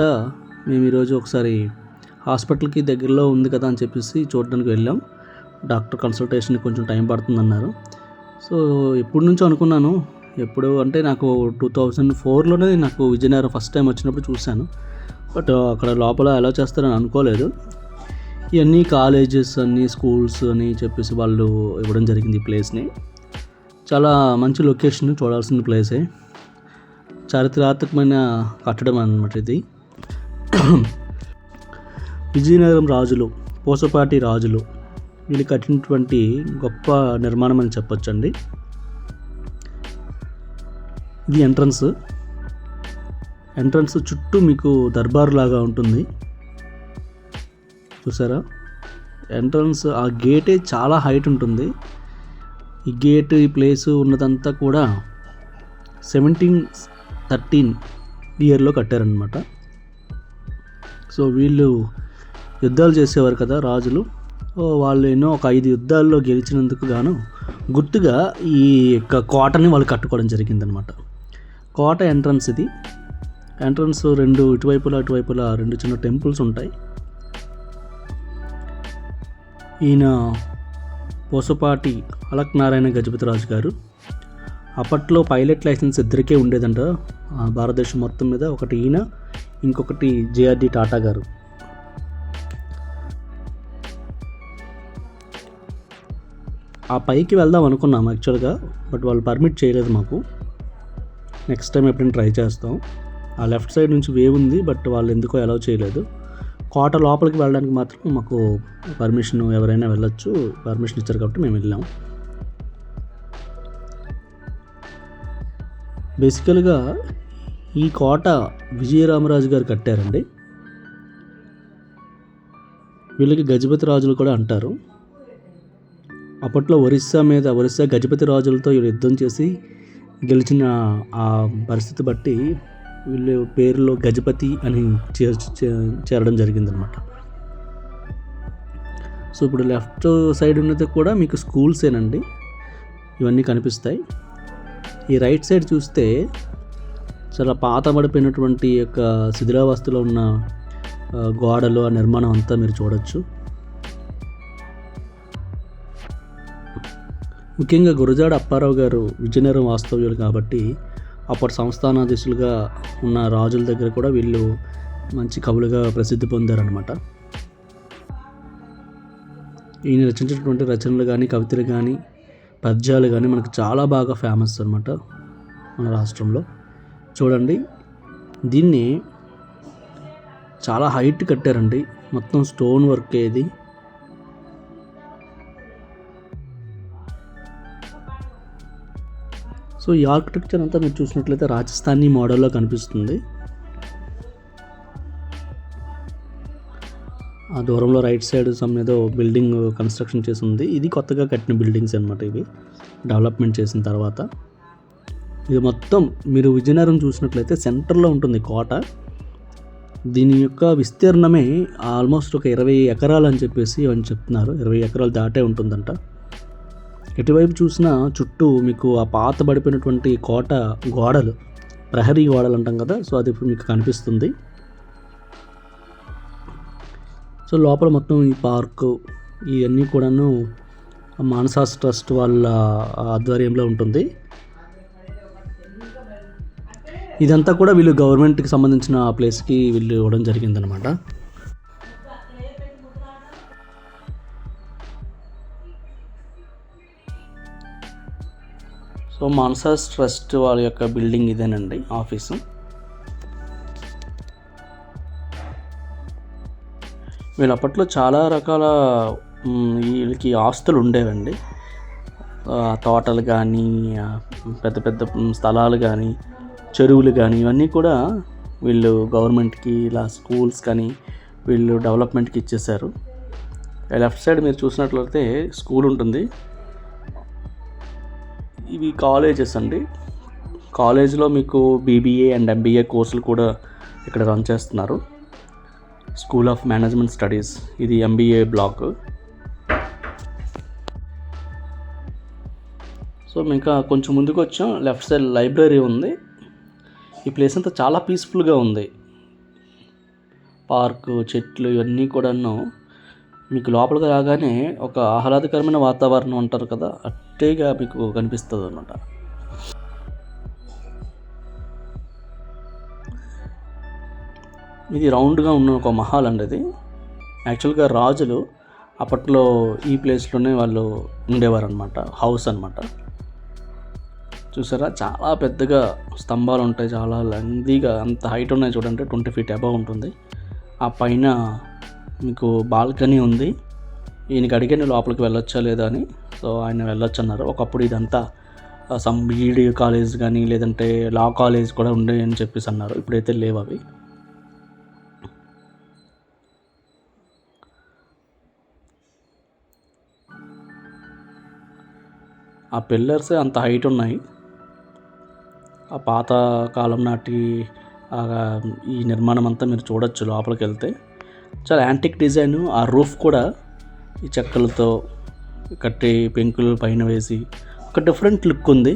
మేము ఈరోజు ఒకసారి హాస్పిటల్కి దగ్గరలో ఉంది కదా అని చెప్పేసి చూడడానికి వెళ్ళాం. డాక్టర్ కన్సల్టేషన్ కొంచెం టైం పడుతుందన్నారు. సో ఎప్పటి నుంచో అనుకున్నాను. ఎప్పుడు అంటే నాకు టూ థౌజండ్ ఫోర్లోనే నాకు విజయనగరం ఫస్ట్ టైం వచ్చినప్పుడు చూశాను. బట్ అక్కడ లోపల ఎలా చేస్తారని అనుకోలేదు. ఇవన్నీ కాలేజెస్ అన్నీ స్కూల్స్ అని చెప్పేసి వాళ్ళు ఇవ్వడం జరిగింది ఈ ప్లేస్ని. చాలా మంచి లొకేషన్ చూడాల్సిన ప్లేసే. చారిత్రాత్మకమైన కట్టడం అన్నమాట ఇది. విజయనగరం రాజులు పూసపాటి రాజులు వీళ్ళు కట్టినటువంటి గొప్ప నిర్మాణం అని చెప్పొచ్చండి. ఇది ఎంట్రన్స్. ఎంట్రన్స్ చుట్టూ మీకు దర్బార్ లాగా ఉంటుంది. చూసారా? ఎంట్రన్స్ ఆ గేటే చాలా హైట్ ఉంటుంది. ఈ గేట్ ఈ ప్లేస్ ఉన్నదంతా కూడా సెవెంటీన్ థర్టీన్ ఇయర్లో కట్టారనమాట సో వీళ్ళు యుద్ధాలు చేసేవారు కదా రాజులు. వాళ్ళు ఎన్నో ఒక ఐదు యుద్ధాల్లో గెలిచినందుకు గాను గుర్తుగా ఈ యొక్క కోటని వాళ్ళు కట్టుకోవడం జరిగిందనమాట కోట ఎంట్రన్స్ ఇది. ఎంట్రన్స్ రెండు ఇటువైపులా అటువైపులా రెండు చిన్న టెంపుల్స్ ఉంటాయి. ఈయన పోసపాటి అలక్నారాయణ గజపతిరాజు గారు. అప్పట్లో పైలట్ లైసెన్స్ ఇద్దరికే ఉండేదంట. భారతదేశం మొత్తం మీద ఒకటి ఈయన ఇంకొకటి జేఆర్డి టాటా గారు. ఆ పైకి వెళ్దాం అనుకున్నాం యాక్చువల్గా బట్ వాళ్ళు పర్మిట్ చేయలేదు మాకు. నెక్స్ట్ టైం ఎప్పుడైనా ట్రై చేస్తాం. ఆ లెఫ్ట్ సైడ్ నుంచి వేవ్ ఉంది బట్ వాళ్ళు ఎందుకో అలౌ చేయలేదు. కోట లోపలికి వెళ్ళడానికి మాత్రం మాకు పర్మిషన్ ఎవరైనా వెళ్ళొచ్చు పర్మిషన్ ఇచ్చారు కాబట్టి మేము వెళ్ళాం. బేసికల్గా ఈ కోట విజయరామరాజు గారు కట్టారండి. వీళ్ళకి గజపతి రాజులు కూడా అంటారు. అప్పట్లో ఒరిస్సా మీద ఒరిస్సా గజపతి రాజులతో వీళ్ళు యుద్ధం చేసి గెలిచిన ఆ పరిస్థితి బట్టి వీళ్ళు పేరులో గజపతి అని చేర్ చే- చేరడం జరిగిందనమాట సో ఇప్పుడు లెఫ్ట్ సైడ్ ఉన్నది కూడా మీకు స్కూల్సేనండి. ఇవన్నీ కనిపిస్తాయి. ఈ రైట్ సైడ్ చూస్తే చాలా పాతబడిపోయినటువంటి యొక్క శిథిలావస్థలో ఉన్న గోడలు ఆ నిర్మాణం అంతా మీరు చూడొచ్చు. ముఖ్యంగా గురజాడ అప్పారావు గారు విజయనగరం వాస్తవ్యులు కాబట్టి అప్పటి సంస్థానాధీశులుగా ఉన్న రాజుల దగ్గర కూడా వీళ్ళు మంచి కవులుగా ప్రసిద్ధి పొందారనమాట ఈయన రచించినటువంటి రచనలు కానీ కవితలు కానీ పద్యాలు కానీ మనకు చాలా బాగా ఫేమస్ అనమాట మన రాష్ట్రంలో. చూడండి. దీన్ని చాలా హైట్ కట్టారండి. మొత్తం స్టోన్ వర్క్ ఇది సో ఈ ఆర్కిటెక్చర్ అంతా మీరు చూసినట్లయితే రాజస్థానీ మోడల్లో కనిపిస్తుంది. ఆ దూరంలో రైట్ సైడ్ సమ్ ఏదో బిల్డింగ్ కన్స్ట్రక్షన్ చేసి ఉంది. ఇది కొత్తగా కట్టిన బిల్డింగ్స్ అనమాట ఇవి. డెవలప్మెంట్ చేసిన తర్వాత. ఇది మొత్తం మీరు విజయనగరం చూసినట్లయితే సెంటర్లో ఉంటుంది కోట. దీని యొక్క విస్తీర్ణమే ఆల్మోస్ట్ ఒక ఇరవై ఎకరాలు అని చెప్పేసి అని చెప్తున్నారు. ఇరవై ఎకరాలు దాటే ఉంటుందంట. ఎటువైపు చూసినా చుట్టూ మీకు ఆ పాత పడిపోయినటువంటి కోట గోడలు ప్రహరీ గోడలు అంటాం కదా సో అది ఇప్పుడు మీకు కనిపిస్తుంది. సో లోపల మొత్తం ఈ పార్కు ఇవన్నీ కూడాను మానసాస్ ట్రస్ట్ వాళ్ళ ఆధ్వర్యంలో ఉంటుంది. ఇదంతా కూడా వీళ్ళు గవర్నమెంట్కి సంబంధించిన ప్లేస్కి వీళ్ళు ఇవ్వడం జరిగిందనమాట సో మాన్సాస్ ట్రస్ట్ వాళ్ళ యొక్క బిల్డింగ్ ఇదేనండి ఆఫీసు వీళ్ళు అప్పట్లో చాలా రకాల వీళ్ళకి ఆస్తులు ఉండేవండి. తోటలు కానీ పెద్ద పెద్ద స్థలాలు కానీ చెరువులు కానీ ఇవన్నీ కూడా వీళ్ళు గవర్నమెంట్కి ఇలా స్కూల్స్ కానీ వీళ్ళు డెవలప్మెంట్కి ఇచ్చేశారు. లెఫ్ట్ సైడ్ మీరు చూసినట్లయితే స్కూల్ ఉంటుంది. ఇవి కాలేజెస్ అండి. కాలేజ్లో మీకు బీబీఏ అండ్ ఎంబీఏ కోర్సులు కూడా ఇక్కడ రన్ చేస్తున్నారు. School of management studies. ఇది ఎంబీఏ బ్లాక్. సో ఇంకా కొంచెం ముందుకు వచ్చాం. లెఫ్ట్ సైడ్ లైబ్రరీ ఉంది. ఈ ప్లేస్ అంతా చాలా పీస్ఫుల్గా ఉంది. పార్కు చెట్లు ఇవన్నీ కూడాను మీకు లోపలికి రాగానే ఒక ఆహ్లాదకరమైన వాతావరణం అంటారు కదా అట్టేగా మీకు కనిపిస్తుంది అనమాట ఇది రౌండ్గా ఉన్న ఒక మహల్ అండి ఇది యాక్చువల్గా రాజులు అప్పట్లో ఈ ప్లేస్లోనే వాళ్ళు ఉండేవారు అనమాట హౌస్ అనమాట చూసారా? చాలా పెద్దగా స్తంభాలు ఉంటాయి చాలా లెందీగా అంత హైట్ ఉన్నాయి చూడండి ట్వంటీ ఫీట్ అబవ్ ఉంటుంది. ఆ పైన మీకు బాల్కనీ ఉంది. ఈయనకి అడిగాను లోపలికి వెళ్ళొచ్చా లేదా అని. సో ఆయన వెళ్ళొచ్చు అన్నారు ఒకప్పుడు ఇదంతా సమ్ బీఈడి కాలేజ్ కానీ లేదంటే లా కాలేజ్ కూడా ఉండే అని చెప్పేసి అన్నారు. ఇప్పుడైతే లేవు అవి. ఆ పిల్లర్స్ అంత హైట్ ఉన్నాయి. ఆ పాత కాలం నాటి ఈ నిర్మాణం అంతా మీరు చూడొచ్చు లోపలికి వెళ్తే చాలా యాంటిక్ డిజైన్ ఆ రూఫ్ కూడా ఈ చెక్కలతో కట్టి పెంకులు పైన వేసి ఒక డిఫరెంట్ లుక్ ఉంది.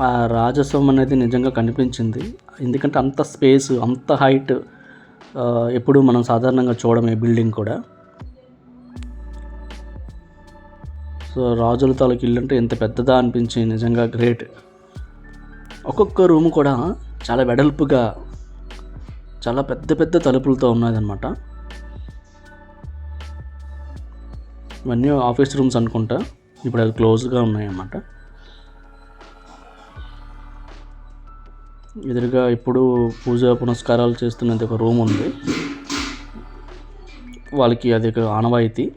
ఆ రాజస్వం అనేది నిజంగా కనిపించింది. ఎందుకంటే అంత స్పేస్ అంత హైట్ ఎప్పుడు మనం సాధారణంగా చూడమే బిల్డింగ్ కూడా. సో రాజుల తాలూకు ఇల్లు అంటే ఎంత పెద్దదా అనిపించింది. నిజంగా గ్రేట్ ఒక్కొక్క రూమ్ కూడా చాలా వెడల్పుగా చాలా పెద్ద పెద్ద తలుపులతో ఉన్నదన్నమాట. ఇవన్నీ ఆఫీస్ రూమ్స్ అనుకుంటా. ఇప్పుడు అవి క్లోజ్గా ఉన్నాయన్నమాట. ఎదురుగా ఇప్పుడు పూజ పునస్కారాలు చేస్తున్నది ఒక రూమ్ ఉంది. వాళ్ళకి అది ఒక ఆనవాయితీ.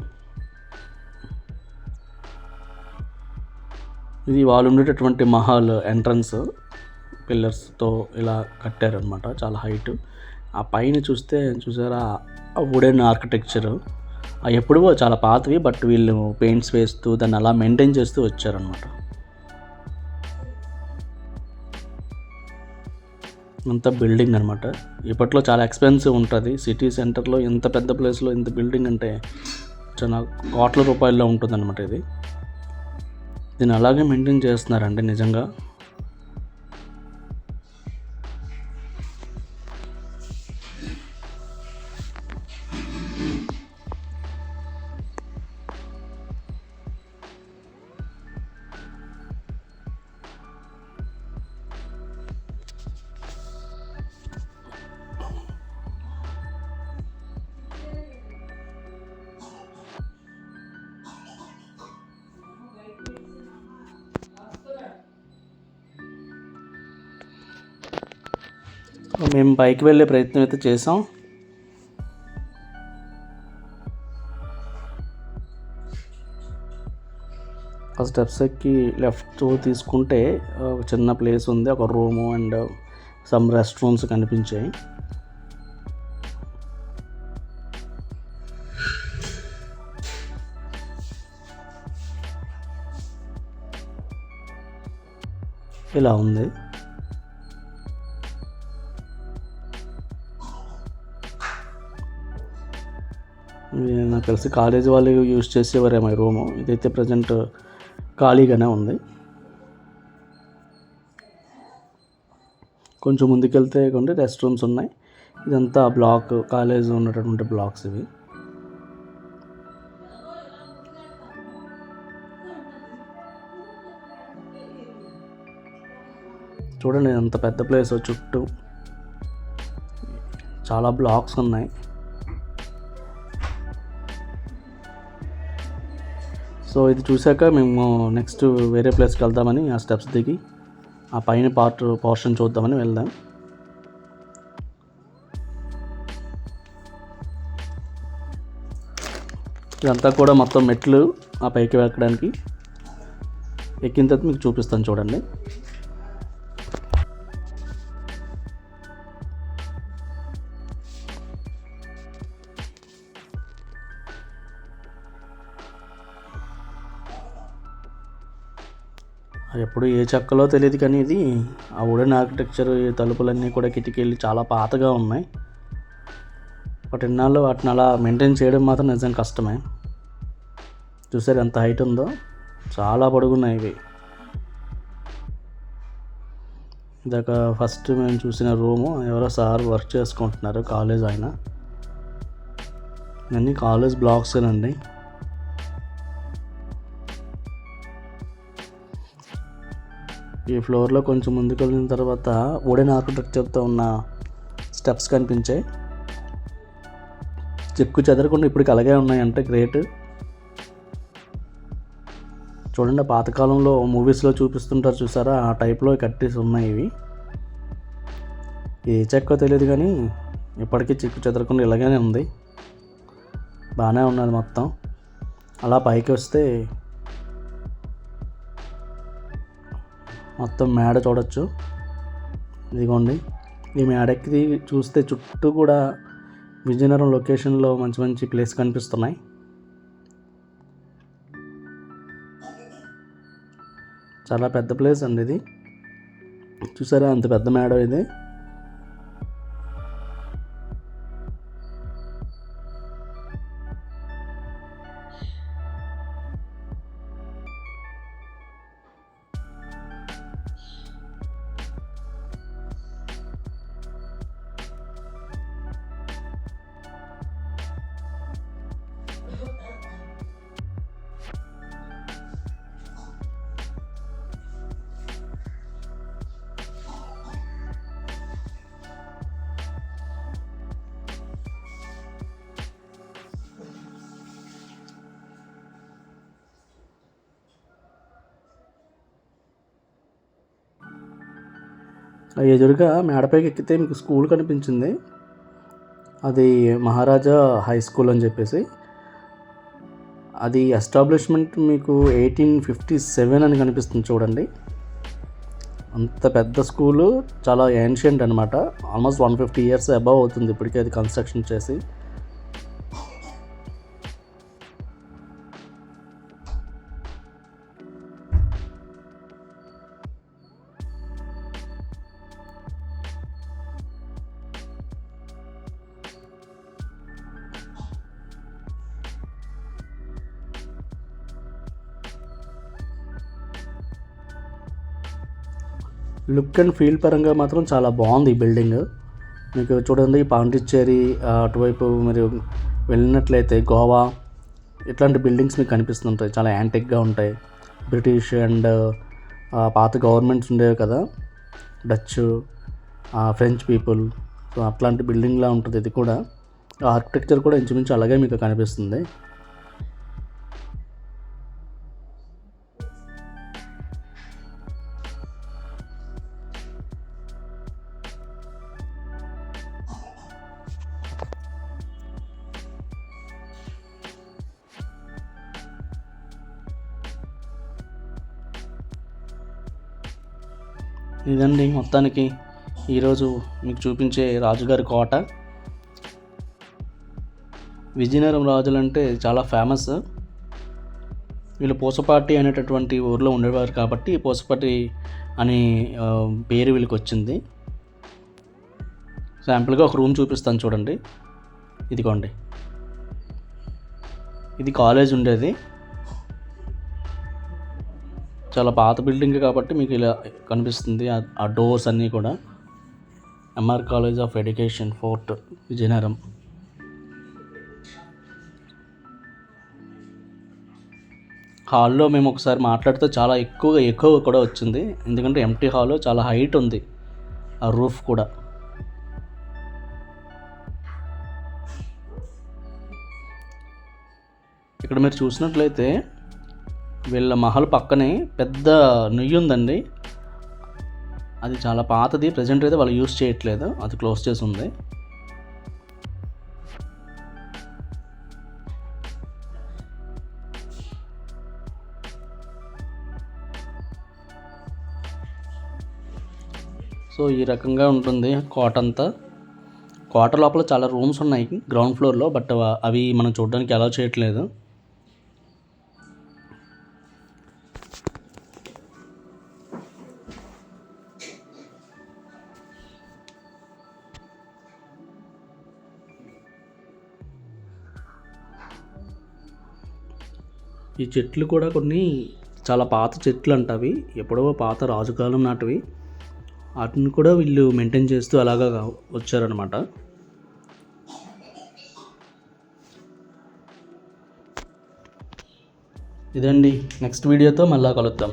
ఇది వాళ్ళు ఉండేటటువంటి మహల్ ఎంట్రన్స్ పిల్లర్స్తో ఇలా కట్టారనమాట చాలా హైట్ ఆ పైన చూస్తే చూసారా వుడెన్ ఆర్కిటెక్చర్ ఎప్పుడో చాలా పాతవి బట్ వీళ్ళు పెయింట్స్ వేస్తూ దాన్ని అలా మెయింటైన్ చేస్తూ వచ్చారనమాట అంత బిల్డింగ్ అనమాట ఇప్పట్లో చాలా ఎక్స్పెన్సివ్ ఉంటుంది. సిటీ సెంటర్లో ఇంత పెద్ద ప్లేస్లో ఇంత బిల్డింగ్ అంటే చాలా కోట్ల రూపాయల్లో ఉంటుందన్నమాట ఇది. దీన్ని అలాగే మెయింటైన్ చేస్తున్నారండి నిజంగా. మేము పైకి వెళ్ళే ప్రయత్నం అయితే చేసాం ఆ స్టెప్స్ ఎక్కి లెఫ్ట్ తీసుకుంటే ఒక చిన్న ప్లేస్ ఉంది. ఒక room and some rest rooms కనిపించాయి. ఇలా ఉంది. నాకు తెలిసి కాలేజీ వాళ్ళు యూజ్ చేసేవారేమో ఈ రూము. ఇదైతే ప్రజెంట్ ఖాళీగానే ఉంది. కొంచెం ముందుకెళ్తే కొన్ని రెస్ట్ రూమ్స్ ఉన్నాయి. ఇదంతా బ్లాక్ కాలేజ్ ఉన్నటువంటి బ్లాక్స్ ఇవి. చూడండి ఎంత పెద్ద ప్లేస్ చుట్టూ చాలా బ్లాక్స్ ఉన్నాయి. సో ఇది చూశాక మేము నెక్స్ట్ వేరే ప్లేస్కి వెళ్దామని ఆ స్టెప్స్ దిగి ఆ పైన పార్ట్ పోర్షన్ చూద్దామని వెళ్దాం. ఇదంతా కూడా మొత్తం మెట్లు ఆ పైకి ఎక్కడానికి ఎక్కిన తర్వాత మీకు చూపిస్తాను చూడండి. ఎప్పుడు ఏ చెక్కలో తెలియదు కానీ ఇది ఆ వుడెన్ ఆర్కిటెక్చర్ తలుపులన్నీ కూడా కిటికీలు చాలా పాతగా ఉన్నాయి. బట్ ఇన్నాళ్ళు వాటిని అలా మెయింటైన్ చేయడం మాత్రం నిజం కష్టమే. చూసారు ఎంత హైట్ ఉందో? చాలా పొడుగున్నాయి ఇవి. ఇదొక ఫస్ట్ మేము చూసిన రూము ఎవరో సార్ వర్క్ చేసుకుంటున్నారు కాలేజ్ ఆయన. ఇవన్నీ కాలేజ్ బ్లాక్స్ అండి ఈ ఫ్లోర్లో కొంచెం ముందుకు వెళ్ళిన తర్వాత వుడెన్ ఆర్కిటెక్చర్తో ఉన్న స్టెప్స్ కనిపించాయి. చెక్కు చెదరకుండా ఇప్పటికి అలాగే ఉన్నాయంటే గ్రేట్ చూడండి పాతకాలంలో మూవీస్లో చూపిస్తుంటారు చూసారా? ఆ టైప్లో కట్టేసి ఉన్నాయి ఇవి. ఏ చెక్కో తెలియదు కానీ ఇప్పటికీ చిక్కు చెదరకుండా ఇలాగనే ఉంది. బాగానే ఉన్నది మొత్తం. అలా పైకి వస్తే మొత్తం మేడ చూడొచ్చు. ఇదిగోండి. ఈ మేడకి చూస్తే చుట్టూ కూడా విజయనగరం లొకేషన్లో మంచి మంచి ప్లేస్ కనిపిస్తున్నాయి. చాలా పెద్ద ప్లేస్ అండి ఇది. చూసారా? అంత పెద్ద మేడ ఇది. ఎదురుగా మేడపైకి ఎక్కితే మీకు స్కూల్ కనిపించింది. అది మహారాజా హై స్కూల్ అని చెప్పేసి. అది ఎస్టాబ్లిష్మెంట్ మీకు ఎయిటీన్ ఫిఫ్టీ సెవెన్ అని కనిపిస్తుంది చూడండి. అంత పెద్ద స్కూలు చాలా ఏన్షియంట్ అనమాట almost one fifty years above అవుతుంది ఇప్పటికే అది కన్స్ట్రక్షన్ చేసి. లుక్ అండ్ ఫీల్ పరంగా మాత్రం చాలా బాగుంది ఈ బిల్డింగ్. మీకు చూడండి పాండిచ్చేరి అటువైపు మీరు వెళ్ళినట్లయితే గోవా ఇట్లాంటి బిల్డింగ్స్ మీకు కనిపిస్తుంటాయి. చాలా యాంటిక్గా ఉంటాయి. బ్రిటిష్ అండ్ పాత గవర్నమెంట్స్ ఉండేవి కదా. Dutch French people. సో అట్లాంటి బిల్డింగ్లా ఉంటుంది ఇది కూడా. ఆర్కిటెక్చర్ కూడా ఇంచుమించు అలాగే మీకు కనిపిస్తుంది. ఇదండి మొత్తానికి ఈరోజు మీకు చూపించే రాజుగారి కోట. విజయనగరం రాజులు అంటే చాలా ఫేమస్. వీళ్ళు పూసపాటి అనేటటువంటి ఊర్లో ఉండేవారు కాబట్టి పూసపాటి అనే పేరు వీళ్ళకి వచ్చింది శాంపుల్గా ఒక రూమ్ చూపిస్తాను చూడండి. ఇదిగోండి. ఇది కాలేజ్ ఉండేది. చాలా పాత బిల్డింగ్ కాబట్టి మీకు ఇలా కనిపిస్తుంది. ఆ- డోర్స్ అన్నీ కూడా. MR college of education fort Vizianagaram హాల్లో మేము ఒకసారి మాట్లాడితే చాలా ఎక్కువగా ఎక్కువ కూడా వచ్చింది. ఎందుకంటే ఎంటీ హాల్ చాలా హైట్ ఉంది. ఆ రూఫ్ కూడా. ఇక్కడ మీరు చూసినట్లయితే వీళ్ళ మహల్ పక్కనే పెద్ద నుయ్యి ఉందండి. అది చాలా పాతది ప్రజెంట్ అయితే వాళ్ళు యూస్ చేయట్లేదు అది క్లోజ్ చేసి ఉంది. సో ఈ రకంగా ఉంటుంది కోట అంతా. కోట లోపల చాలా రూమ్స్ ఉన్నాయి గ్రౌండ్ ఫ్లోర్లో బట్ అవి మనం చూడడానికి అలౌ చేయట్లేదు. ఈ చెట్లు కూడా కొన్ని చాలా పాత చెట్లు అంటవి ఎప్పుడో పాత రాజుకాలం నాటివి. వాటిని కూడా వీళ్ళు మెయింటైన్ చేస్తూ అలాగా వచ్చారనమాట ఇదండి నెక్స్ట్ వీడియోతో మళ్ళా కలుద్దాం.